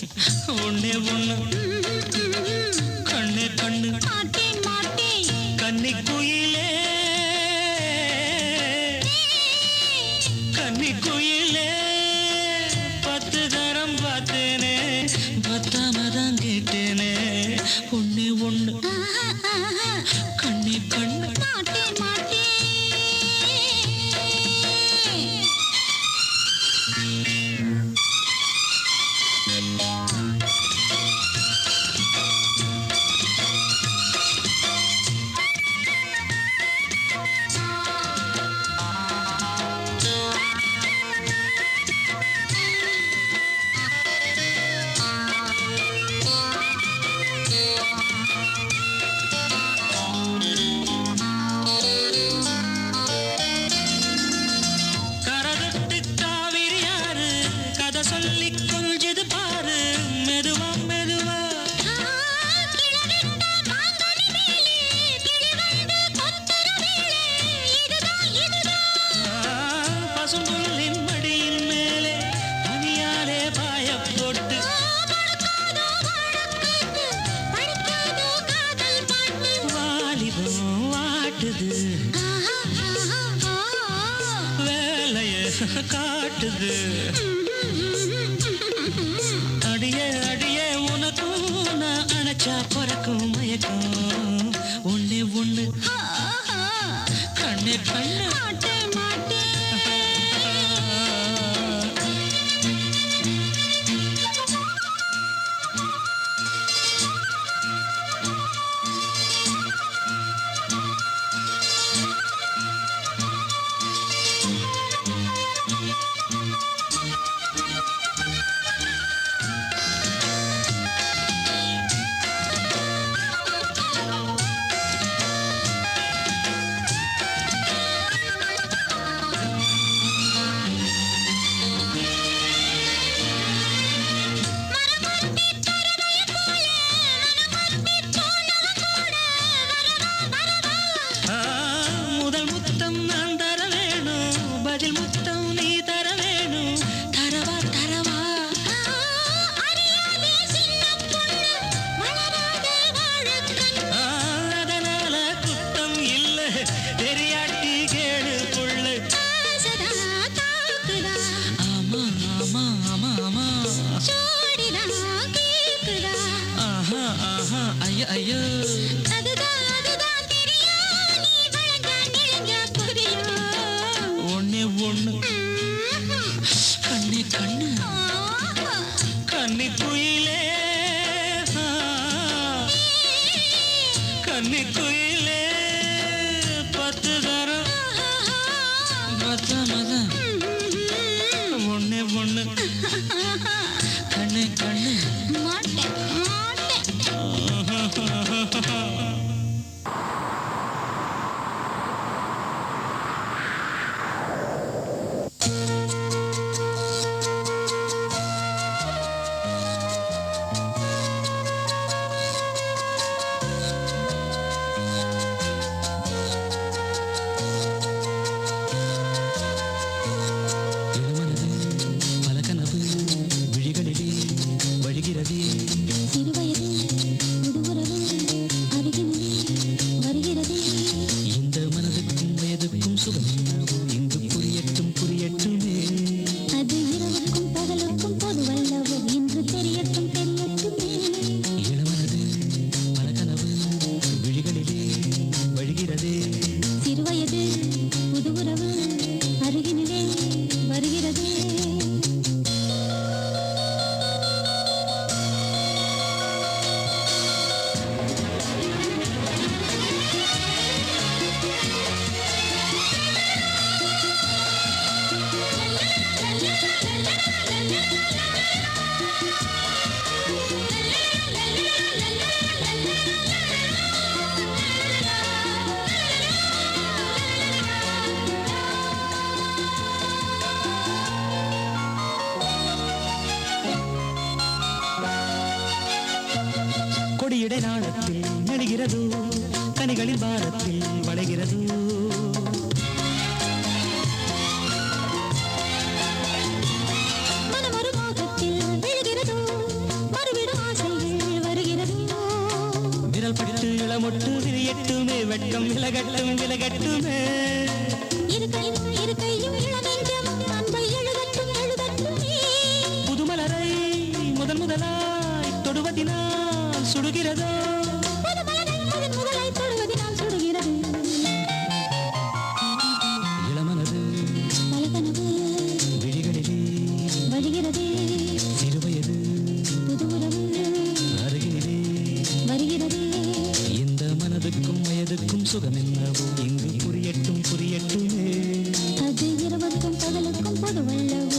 ம். ஒண்ணே Yeah. வெட்கம் விலகட்டும் விலகட்டுமே. சுகமென்னவோ? இங்கு புரியட்டும் புரியட்டுமே. அது இரவுக்கும் பகலுக்கும் பொதுவல்லவோ?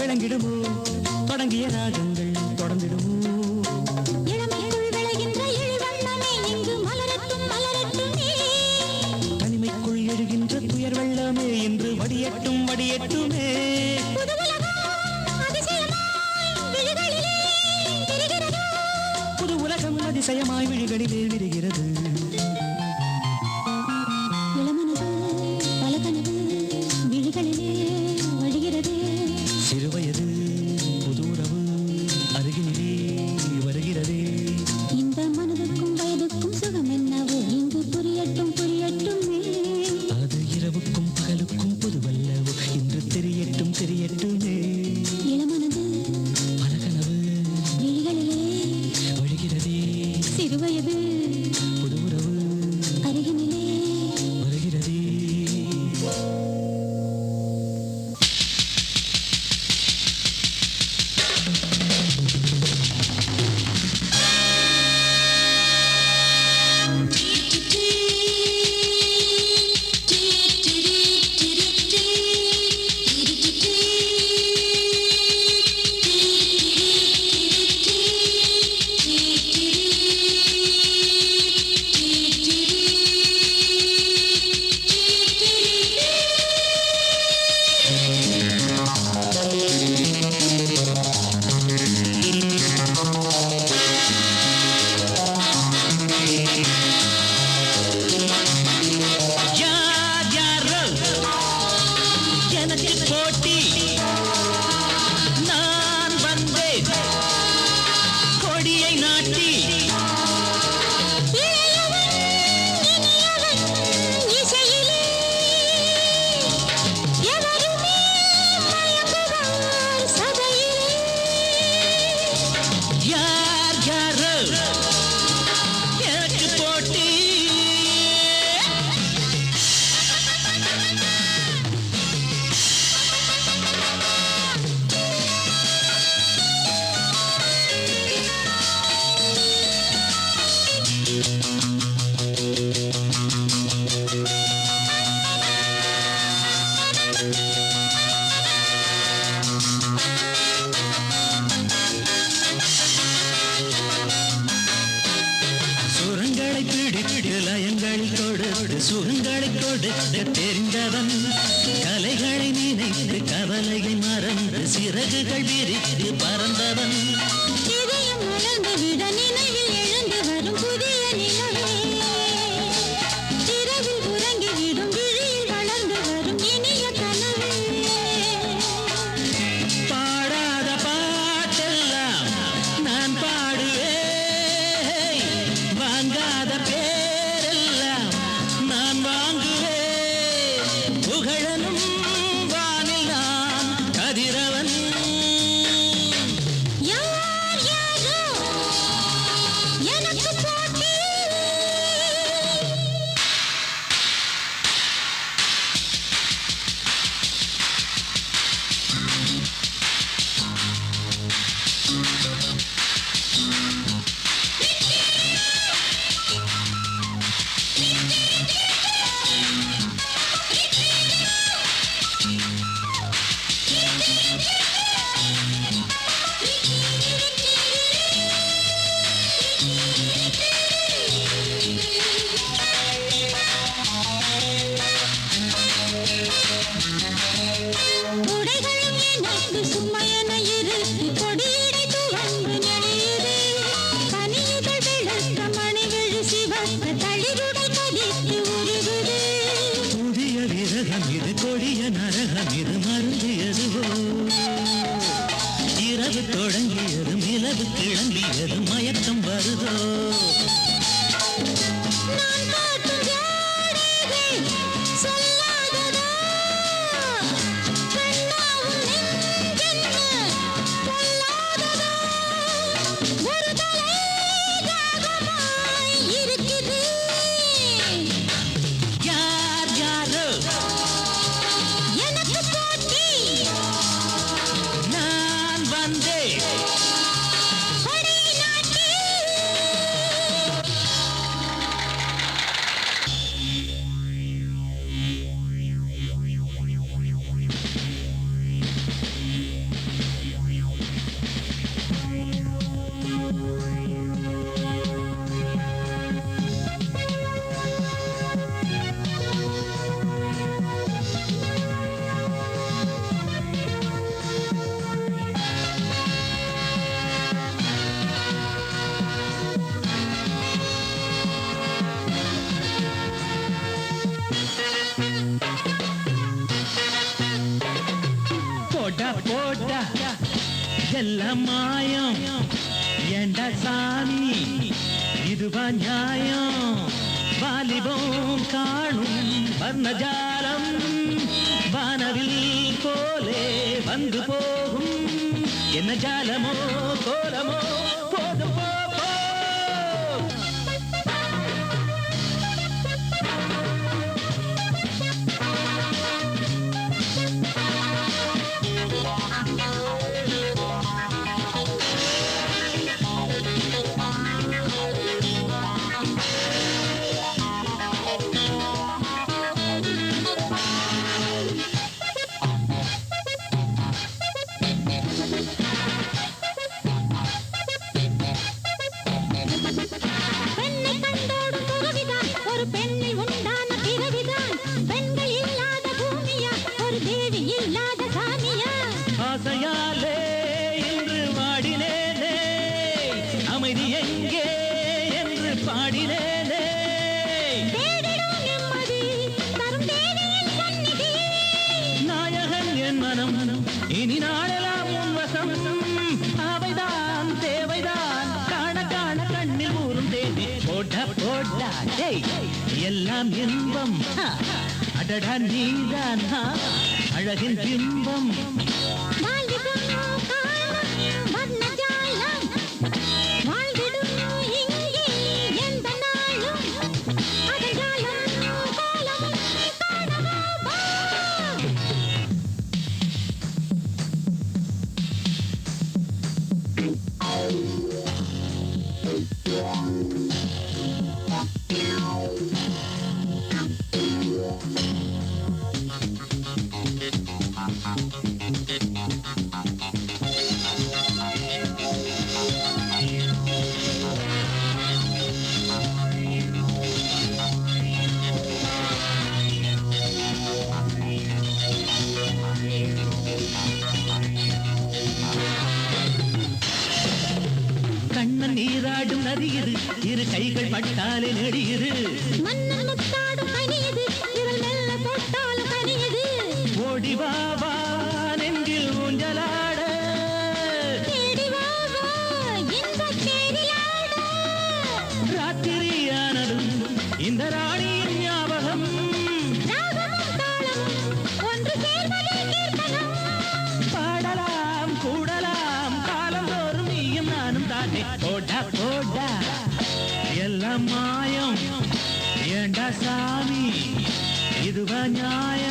விளங்கிடுமோ? தொடங்கிய ராகங்கள் தொடர்ந்திடுமோ? தனிமைக்குள் எழுகின்ற துயர் வெள்ளமே என்று வடியட்டும் வடியட்டுமே. புது உலகம் அதிசயமாய் விழிகளிலே விரிகிறது. சுகங்களை கொடுக்க தெரிந்தவன் கலைகளை நினைத்து கவலையை மறந்து சிறகுகள் விரித்து பறந்தவன். இதயம் மலர்ந்து விட மாயம். ஏண்டா சாமி இதுவா நியாயம்? வாலிபோம் காணும் வர்ணஜாலம். வானவில் போலே வந்து போகும். என்ன ஜாலமோ கோலமோ எல்லாம் இன்பம். அடடா நீதான் அழகின் பிம்பம் நீராடும் நதி இது. இரு கைகள் பட்டாலே சாமி. இதுவா நியாயம்?